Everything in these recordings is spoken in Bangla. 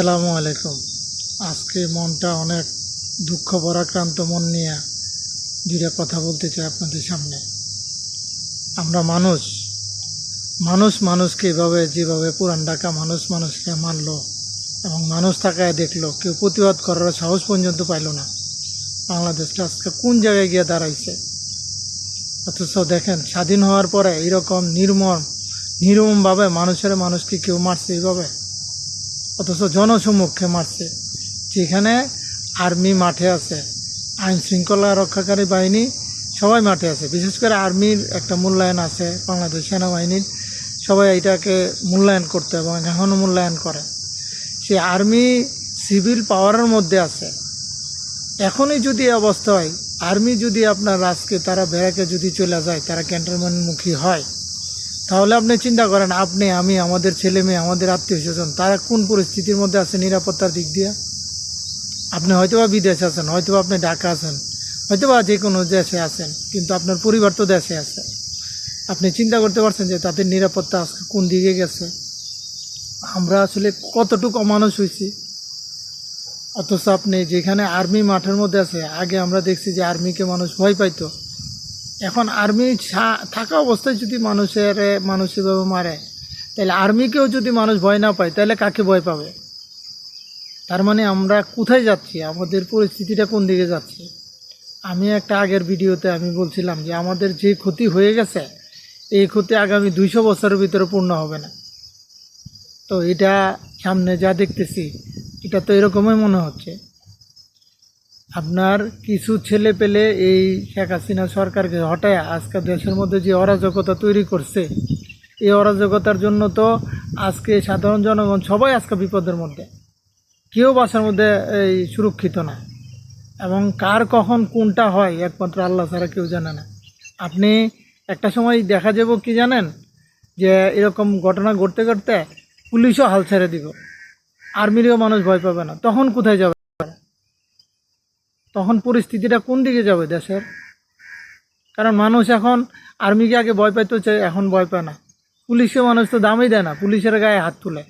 আসসালামু আলাইকুম। আজকে মনটা অনেক দুঃখ ভরাক্রান্ত মন নিয়ে দুইটা কথা বলতে চাই আপনাদের সামনে। আমরা মানুষ মানুষ মানুষকে এভাবে, যেভাবে পুরান ঢাকা মানুষ মানুষকে মারলো এবং মানুষ থাকায় দেখল, কেউ প্রতিবাদ করার সাহস পর্যন্ত পাইলো না। বাংলাদেশটা আজকে কোন জায়গায় গিয়ে দাঁড়াইছে? অথচ দেখেন, স্বাধীন হওয়ার পরে এইরকম নির্মম, নির্মমভাবে মানুষের মানুষকে কেউ মারছে এইভাবে? অথচ জনসমক্ষে মারছে, যেখানে আর্মি মাঠে আছে। আইন শৃঙ্খলা রক্ষাকারী বাহিনী সবাই মাঠে আছে। বিশেষ করে আর্মির একটা মূল্যায়ন আছে, বাংলাদেশ সেনাবাহিনীর। সবাই এটাকে মূল্যায়ন করতে এবং এখনও মূল্যায়ন করে। সে আর্মি সিভিল পাওয়ারের মধ্যে আছে। এখনই যদি অবস্থা হয়, আর্মি যদি আপনার রাজকে, তারা ব্যারাকে যদি চলে যায়, তারা ক্যান্টনমেন্টমুখী হয় তাহলে আপনি চিন্তা করেন, আপনি, আমি, আমাদের ছেলে মেয়ে, আমাদের আত্মীয় স্বজন, তারা কোন পরিস্থিতির মধ্যে আছে নিরাপত্তার দিক দিয়ে? আপনি হয়তোবা বিদেশে আছেন, হয়তোবা আপনি ঢাকা আছেন, হয়তোবা যে কোনো দেশে আছেন, কিন্তু আপনার পরিবার তো দেশে আছে। আপনি চিন্তা করতে পারছেন যে তাদের নিরাপত্তা আজকে কোন দিকে গেছে? আমরা আসলে কতটুকু অমানুষ হয়েছি? অথচ আপনি যেখানে আর্মি মাঠের মধ্যে আছে, আগে আমরা দেখছি যে আর্মিকে মানুষ ভয় পাইতো। এখন আর্মি থাকা অবস্থায় যদি মানুষের মানুষ এভাবে মারে, তাহলে আর্মিকেও যদি মানুষ ভয় না পায়, তাহলে কাকে ভয় পাবে? তার মানে আমরা কোথায় যাচ্ছি? আমাদের পরিস্থিতিটা কোন দিকে যাচ্ছে? আমি একটা আগের ভিডিওতে আমি বলছিলাম যে আমাদের যে ক্ষতি হয়ে গেছে, এই ক্ষতি আগামী দুইশো বছরের ভিতরে পূর্ণ হবে না। তো এটা সামনে যা দেখতেছি, এটা তো এরকমই মনে হচ্ছে। আপনার কিছু ছেলে পেলে এই শেখ হাসিনা সরকারকে হটায় আজকে দেশের মধ্যে যে অরাজকতা তৈরি করছে, এই অরাজকতার জন্য তো আজকে সাধারণ জনগণ সবাই আজকে বিপদের মধ্যে। কেউ বাসার মধ্যে এই সুরক্ষিত না। এবং কার কখন কোনটা হয় একমাত্র আল্লাহ ছাড়া কেউ জানে না। আপনি একটা সময় দেখা যাব কি জানেন? যে এরকম ঘটনা ঘটতে ঘটতে পুলিশও হাল ছেড়ে দিব। আর্মিরও মানুষ ভয় পাবে না। তখন কোথায় যাবে? তখন পরিস্থিতিটা কোন দিকে যাবে দেশের? কারণ মানুষ এখন আর্মিকে আগে ভয় পাইতে চায় এখন ভয় পায় না। পুলিশে মানুষ তো দামই দেয় না, পুলিশের গায়ে হাত তুলে।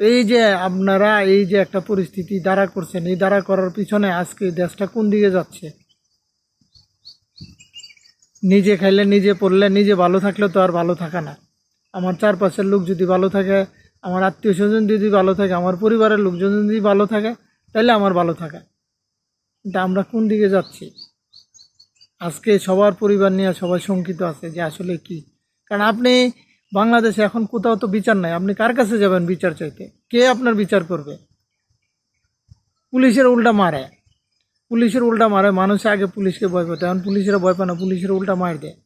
এই যে আপনারা এই যে একটা পরিস্থিতি দাঁড়া করছেন, এই দাঁড়া করার পিছনে আজকে দেশটা কোন দিকে যাচ্ছে? নিজে খাইলে নিজে, পড়লে নিজে, ভালো থাকলে তো আর ভালো থাকা না। আমার চারপাশের লোক যদি ভালো থাকে, আমার আত্মীয় স্বজন যদি ভালো থাকে, আমার পরিবারের লোকজন যদি ভালো থাকে তাহলে আমার ভালো থাকা। কিন্তু আমরা কোন দিকে যাচ্ছি? আজকে সবার পরিবার নিয়ে সবাই শঙ্কিত আছে যে আসলে কি? কারণ আপনি বাংলাদেশে এখন কোথাও তো বিচার নাই। আপনি কার কাছে যাবেন বিচার চাইতে? কে আপনার বিচার করবে? পুলিশের উল্টা মারে। পুলিশের উল্টা মারে, মানুষ আগে পুলিশকে ভয় পেত এখন পুলিশেরা ভয় পায় না, পুলিশের উল্টা মার দেয়।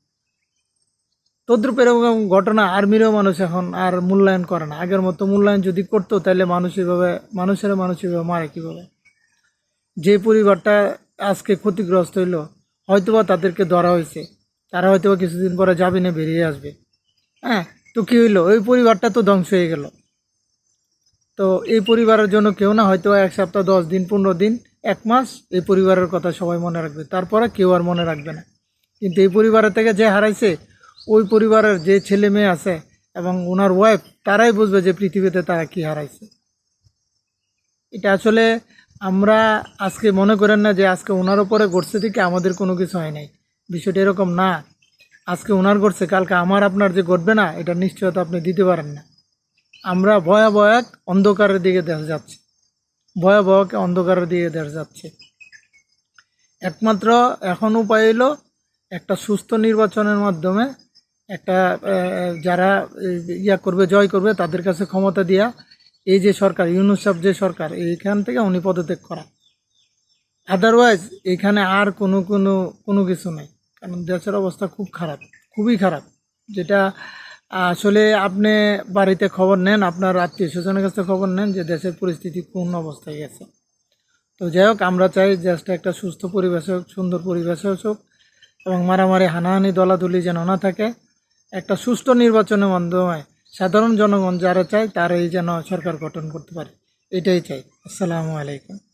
তদ্রুপ এরকম ঘটনা আর্মিরও মানুষ এখন আর মূল্যায়ন করে না। আগের মতো মূল্যায়ন যদি করতো, তাহলে মানুষ এভাবে, মানুষের মানুষ এভাবে মারে কীভাবে? যে পরিবারটা আজকে ক্ষতিগ্রস্ত হইল, হয়তোবা তাদেরকে ধরা হয়েছে। তারা হয়তোবা কিছুদিন পরে যাবে না, বেরিয়ে আসবে। হ্যাঁ তো কী হইল? ওই পরিবারটা তো ধ্বংস হয়ে গেল। তো এই পরিবারের জন্য কেউ না হয়তো এক সপ্তাহ, দশ দিন, পনেরো দিন, এক মাস এই পরিবারের কথা সবাই মনে রাখবে। তারপরে কেউ আর মনে রাখবে না। কিন্তু এই পরিবারের থেকে যে হারাইছে, ওই পরিবারের যে ছেলে মেয়ে আছে এবং ওনার ওয়াইফ তারাই বুঝবে যে পৃথিবীতে তারা কি হারাইছে। এটা আসলে আমরা আজকে মনে করেন না যে আজকে ওনার ওপরে ঘটছে থেকে আমাদের কোনো কিছু হয় নাই। বিষয়টা এরকম না। আজকে ওনার ঘটছে, কালকে আমার আপনার যে ঘটবে না, এটা নিশ্চয়তা আপনি দিতে পারেন না। আমরা ভয়াবহ অন্ধকারের দিকে দেখা যাচ্ছে। ভয়াবহ অন্ধকারের দিকে দেখা যাচ্ছে। একমাত্র এখন উপায় হলো একটা সুস্থ নির্বাচনের মাধ্যমে একটা যারা ইয়া করবে, জয় করবে, তাদের কাছে ক্ষমতা দিয়া এই যে সরকার ইউনুসাফ যে সরকার, এইখান থেকে উনি পদত্যাগ করা। আদারওয়াইজ এখানে আর কোনো কোনো কোনো কিছু নেই। কারণ দেশের অবস্থা খুব খারাপ, খুবই খারাপ। যেটা আসলে আপনি বাড়িতে খবর নেন, আপনার আত্মীয় স্বজনের কাছে খবর নেন যে দেশের পরিস্থিতি কোন অবস্থায় গেছে। তো যাই হোক, আমরা চাই দেশটা একটা সুস্থ পরিবেশ হোক, সুন্দর পরিবেশ হোক এবং মারামারি, হানাহানি, দলাদলি যেন না থাকে। একটা সুষ্ঠু নির্বাচনের মাধ্যমে সাধারণ জনগণ যারা চায় তারাই যেন সরকার গঠন করতে পারে। এটাই চাই। আসসালামু আলাইকুম।